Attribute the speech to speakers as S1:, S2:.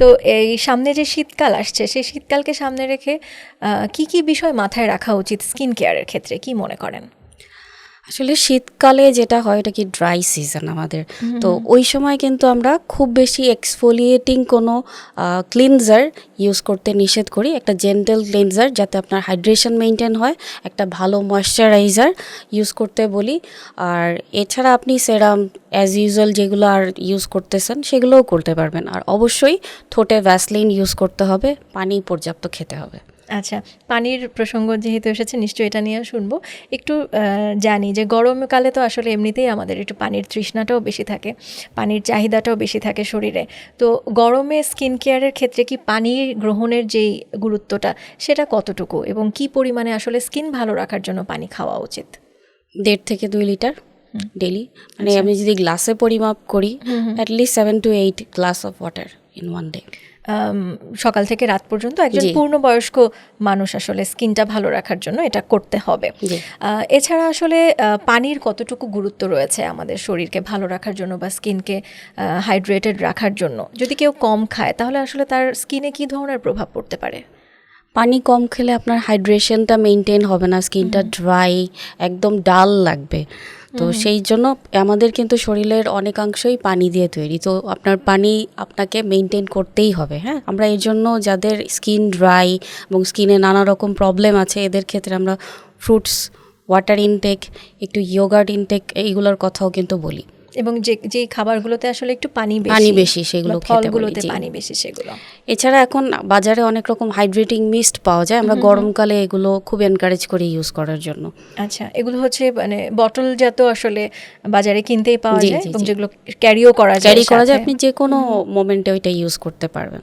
S1: তো এই সামনে যে শীতকাল আসছে, সেই শীতকালকে সামনে রেখে কি কি বিষয় মাথায় রাখা উচিত স্কিন কেয়ারের ক্ষেত্রে? কি মনে করেন?
S2: আসলে শীতকালে যেটা হয় এটা কি ড্রাই সিজন আমাদের? তো ওই সময় কিন্তু আমরা খুব বেশি এক্সফোলিয়েটিং কোনো ক্লিনজার ইউজ করতে নিষেধ করি। একটা জেন্টাল ক্লিনজার যাতে আপনার হাইড্রেশন মেনটেন হয় একটা ভালো ময়শ্চারাইজার ইউজ করতে বলি। আর এছাড়া আপনি সেরাম অ্যাজ ইউজুয়াল যেগুলো আর ইউজ করতেছেন সেগুলোও করতে পারবেন। আর অবশ্যই ঠোঁটে ভ্যাসলিন ইউজ করতে হবে পানি পর্যাপ্ত খেতে হবে।
S1: আচ্ছা পানির প্রসঙ্গ যেহেতু এসেছে নিশ্চয়ই এটা নিয়ে শুনব। একটু জানি যে গরমকালে তো আসলে এমনিতেই আমাদের একটু পানির তৃষ্ণাটাও বেশি থাকে পানির চাহিদাটাও বেশি থাকে শরীরে। তো গরমে স্কিন কেয়ারের ক্ষেত্রে কি পানি গ্রহণের যেই গুরুত্বটা সেটা কতটুকু এবং কি পরিমাণে আসলে স্কিন ভালো রাখার জন্য পানি খাওয়া উচিত?
S2: দেড় থেকে দুই লিটার ডেলি মানে আমি যদি গ্লাসে পরিমাপ করি at least seven to eight glass of water in one day
S1: সকাল থেকে রাত পর্যন্ত একজন। পূর্ণবয়স্ক মানুষ আসলে স্কিনটা ভালো রাখার জন্য এটা করতে হবে। এছাড়া আসলে পানির কতটুকু গুরুত্ব রয়েছে আমাদের শরীরকে ভালো রাখার জন্য বা স্কিনকে হাইড্রেটেড রাখার জন্য? যদি কেউ কম খায় তাহলে আসলে তার স্কিনে কি ধরনের প্রভাব পড়তে পারে?
S2: পানি কম খেলে আপনার হাইড্রেশনটা মেনটেন হবে না স্কিনটা ড্রাই একদম ডাল লাগবে। তো সেই জন্য আমাদের কিন্তু শরীরের অনেকাংশই পানি দিয়ে তৈরি। তো আপনার পানি আপনাকে মেনটেন করতেই হবে হ্যাঁ? আমরা এর জন্য যাদের স্কিন ড্রাই এবং স্কিনে নানা রকম প্রবলেম আছে এদের ক্ষেত্রে আমরা ফ্রুটস ওয়াটার ইনটেক একটু ইয়োগার্ট ইনটেক এইগুলোর কথাও কিন্তু বলি।
S1: এবং যে যে খাবারগুলোতে আসলে একটু পানি বেশি
S2: পানি বেশি সেগুলো
S1: ফলগুলোতে পানি বেশি সেগুলো।
S2: এছাড়া এখন বাজারে অনেক রকম হাইড্রেটিং মিস্ট পাওয়া যায়। আমরা গরমকালে এগুলো খুব এনকারেজ করি ইউজ করার জন্য।
S1: আচ্ছা এগুলো হচ্ছে মানে বটল জাত আসলে বাজারে কিনতেই পাওয়া যায় এবং যেগুলো ক্যারিও করা যায়
S2: ক্যারি করা যায় আপনি যে কোনো মোমেন্টে ওইটা ইউজ করতে পারবেন।